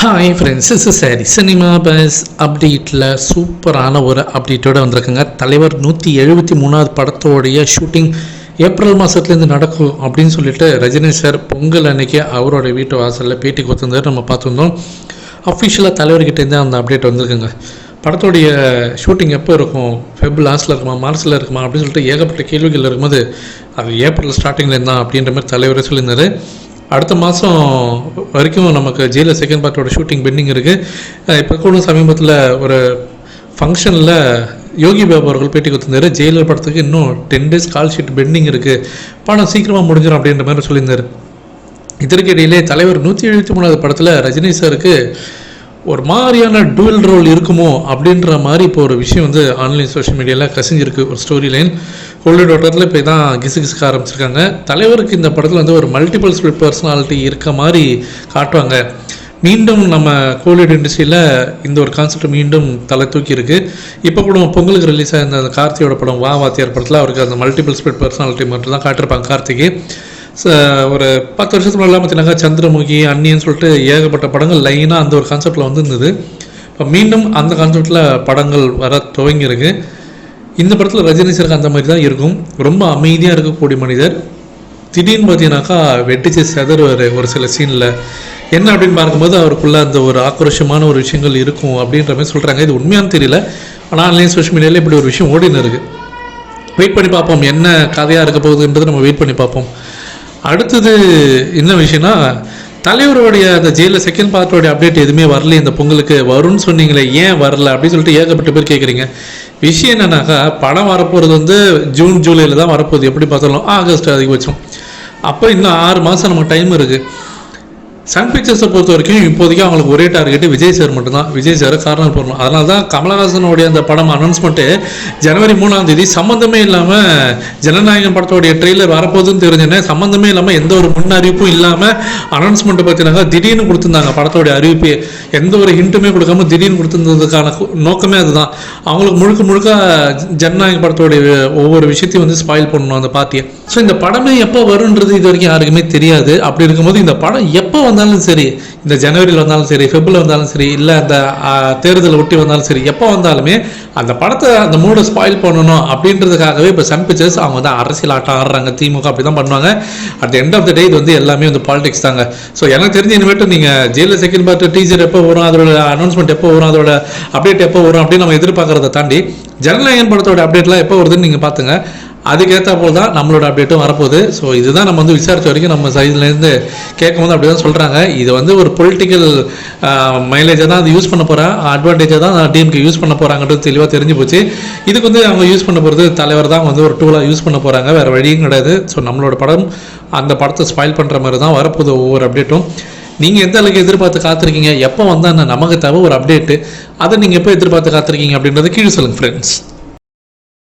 Hi friends is சாரி cinema buzz அப்டேட்டில் சூப்பரான ஒரு அப்டேட்டோடு வந்திருக்குங்க. தலைவர் நூற்றி எழுபத்தி மூணாவது படத்தோடைய ஷூட்டிங் ஏப்ரல் மாதத்துலேருந்து நடக்கும் அப்படின்னு சொல்லிட்டு ரஜினி சார் பொங்கல் அன்னைக்கு அவரோட வீட்டு வாசலில் பேட்டி கொடுத்துருந்தாரு. நம்ம பார்த்துருந்தோம். அஃபிஷியலாக தலைவர்கிட்டேருந்து அந்த அப்டேட் வந்திருக்குங்க. படத்தோடைய ஷூட்டிங் எப்போ இருக்கும்? ஃபெப் லாஸ்ட்டில் இருக்குமா? மார்ச்சில் இருக்குமா? அப்படின்னு சொல்லிட்டு ஏகப்பட்ட கேள்விகள் இருக்கும்போது அது ஏப்ரல் ஸ்டார்டிங்கில் இருந்தால் அப்படின்ற மாதிரி தலைவரே சொல்லியிருந்தார். அடுத்த மாதம் வரைக்கும் நமக்கு ஜெயிலில் செகண்ட் பார்ட்டோட ஷூட்டிங் பெண்டிங் இருக்குது இப்போ கூட சமீபத்தில் ஒரு ஃபங்க்ஷனில் யோகி பாபு அவர்கள் பேட்டி கொடுத்துருந்தாரு. ஜெயிலர் படத்துக்கு இன்னும் ten days call sheet pending இருக்குது படம் சீக்கிரமாக முடிஞ்சிடும் அப்படின்ற மாதிரி சொல்லியிருந்தார். இதற்கிடையிலே தலைவர் நூற்றி எழுபத்தி மூணாவது படத்தில் ரஜினி சாருக்கு ஒரு மாதிரியான டூவல் ரோல் இருக்குமோ அப்படின்ற மாதிரி இப்போ ஒரு விஷயம் வந்து ஆன்லைன் சோஷியல் மீடியாவில் கசிஞ்சிருக்கு. ஒரு ஸ்டோரி லைன் ஹோல்டு டாட்டரில் இப்போ தான் கிசு கிசுக்க ஆரம்பிச்சிருக்காங்க. தலைவருக்கு இந்த படத்தில் வந்து ஒரு மல்டிபிள் ஸ்பிளிட் பர்சனாலிட்டி இருக்க மாதிரி காட்டுவாங்க. மீண்டும் நம்ம கோலிவுட் இண்டஸ்ட்ரியில் இந்த ஒரு கான்செப்ட் மீண்டும் தலை தூக்கி இருக்கு இப்போ கூட பொங்கலுக்கு ரிலீஸ் ஆகிருந்த அந்த கார்த்தியோட படம் வா வாத்தியார் படத்தில் அவருக்கு அந்த மல்டிபிள் ஸ்பிளிட் பர்சனாலிட்டி மட்டும் தான் காட்டிருப்பாங்க கார்த்திக்கு. ஒரு பத்து வருஷத்துக்கு முன்னாடி பார்த்தீங்கன்னா சந்திரமுகி அன்னியன்னு சொல்லிட்டு ஏகப்பட்ட படங்கள் லைனாக அந்த ஒரு கான்செப்டில் வந்துருந்தது. இப்போ மீண்டும் அந்த கான்செப்டில் படங்கள் வர துவங்கியிருக்கு. இந்த படத்தில் ரஜினி சாருக்கு அந்த மாதிரி தான் இருக்கும். ரொம்ப அமைதியாக இருக்கக்கூடிய மனிதர். திடீர்னு பார்த்தீங்கன்னாக்கா வெட்டிச்சு செதறுவார் ஒரு சில சீனில் என்ன அப்படின்னு பார்க்கும்போது அவருக்குள்ள அந்த ஒரு ஆக்ரோஷமான ஒரு விஷயங்கள் இருக்கும் அப்படின்ற மாதிரி சொல்கிறாங்க இது உண்மையானு தெரியல. ஆனால் ஆன்லைன் சோஷியல் மீடியாவில் இப்படி ஒரு விஷயம் ஓடின்னு இருக்குது வெயிட் பண்ணி பார்ப்போம். என்ன கதையாக இருக்க போகுதுன்றது நம்ம வெயிட் பண்ணி பார்ப்போம். அடுத்தது என்ன விஷயம்னா தலைவருடைய அந்த ஜெயிலில் செகண்ட் பார்ட்டோடைய அப்டேட் எதுவுமே வரல இந்த பொங்கலுக்கு வரும்னு சொன்னீங்களே ஏன் வரல அப்படின்னு சொல்லிட்டு ஏகப்பட்ட பேர் கேட்குறீங்க விஷயம் என்னன்னாக்கா படம் வரப்போகிறது வந்து ஜூன் ஜூலையில் தான் வரப்போகுது. எப்படி பார்த்தாலும் ஆகஸ்ட் அதிகபட்சம். அப்போ இன்னும் ஆறு மாதம் நமக்கு டைம் இருக்குது சன் பிக்சர்ஸை பொறுத்த வரைக்கும் இப்போதைக்கு அவங்களுக்கு ஒரே டார்கெட்டு விஜய் சார் மட்டும்தான். விஜய் சார் காரணம் போடணும் அதனால தான் கமலஹாசனுடைய அந்த படம் அனௌன்ஸ்மெண்ட்டு ஜனவரி மூணாம் தேதி சம்மந்தமே இல்லாமல் ஜனநாயகம் படத்தோடைய ட்ரெய்லர் வரப்போகுதுன்னு தெரிஞ்சோன்னே சம்மந்தமே இல்லாமல் எந்த ஒரு முன் அறிவிப்பும் இல்லாமல் அனௌன்ஸ்மெண்ட்டை பற்றினாங்க திடீர்னு கொடுத்துருந்தாங்க படத்தோடைய அறிவிப்பு. எந்த ஒரு ஹிண்ட்டுமே கொடுக்காம திடீர்னு கொடுத்துருந்ததுக்கான நோக்கமே அதுதான். அவங்களுக்கு முழுக்க முழுக்க ஜனநாயக படத்தோடைய ஒவ்வொரு விஷயத்தையும் வந்து ஸ்பாயில் பண்ணணும் அந்த பார்ட்டியை ஸோ இந்த படமே எப்போ வரும்ன்றது இது வரைக்கும் யாருக்குமே தெரியாது. அப்படி இருக்கும்போது இந்த படம் எப்போ வந்து வந்தாலும் சரி இந்த ஜனவரியில் வந்தாலும் சரி ஃபெப்ரவரியில் வந்தாலும் சரி இல்லை அந்த தேர்தல் தேர்தலை ஒட்டி வந்தாலும் சரி எப்போ வந்தாலுமே அந்த படத்தை அந்த மூடை ஸ்பாயில் பண்ணணும் அப்படின்றதுக்காகவே இப்போ சன் பிக்சர்ஸ் அவங்க வந்து அரசியல் ஆட்டம் ஆடுறாங்க. திமுக அப்படி தான் பண்ணுவாங்க at end of the day இது வந்து எல்லாமே வந்து பாலிடிக்ஸ் தாங்க. ஸோ எனக்கு தெரிஞ்ச இனிமேட்டு நீங்கள் ஜெயிலில் செகண்ட் பார்ட் டீச்சர் எப்போ வரும் அதோட அனௌன்ஸ்மெண்ட் எப்போ வரும் அதோட அப்டேட் எப்போ வரும் அப்படின்னு நம்ம எதிர்பார்க்குறத தாண்டி ஜனநாயகன் படத்தோட அப்டேட்லாம் எப்போ வருதுன்னு நீங்கள் பார்த்துங்க அதுக்கேற்ற போல் தான் நம்மளோட அப்டேட்டும் வரப்போகுது. ஸோ இதுதான் நம்ம வந்து விசாரித்த வரைக்கும் நம்ம சைட்லேருந்து கேட்கும்போது அப்படி தான் சொல்கிறாங்க இது வந்து ஒரு பொலிட்டிக்கல் மைலேஜை தான் அது யூஸ் பண்ண போகிறேன் அட்வான்டேஜை தான் டீமுக்கு யூஸ் பண்ண போகிறாங்கன்றது தெளிவாக தெரிஞ்சு போச்சு. இதுக்கு வந்து அவங்க யூஸ் பண்ண போகிறது தலைவர் தான் வந்து ஒரு டூலாக யூஸ் பண்ண போகிறாங்க வேறு வழியும் கிடையாது. ஸோ நம்மளோட படம் அந்த படத்தை ஸ்பாயில் பண்ணுற மாதிரி தான் வரப்போகுது ஒவ்வொரு அப்டேட்டும் நீங்கள் எந்த அளவுக்கு எதிர்பார்த்து காத்திருக்கீங்க? எப்போ வந்தால் நமக்கு தேவை ஒரு அப்டேட்டு அதை நீங்கள் எப்போ எதிர்பார்த்து காத்திருக்கீங்க அப்படின்றத கீழே சொல்லுங்கள் ஃப்ரெண்ட்ஸ்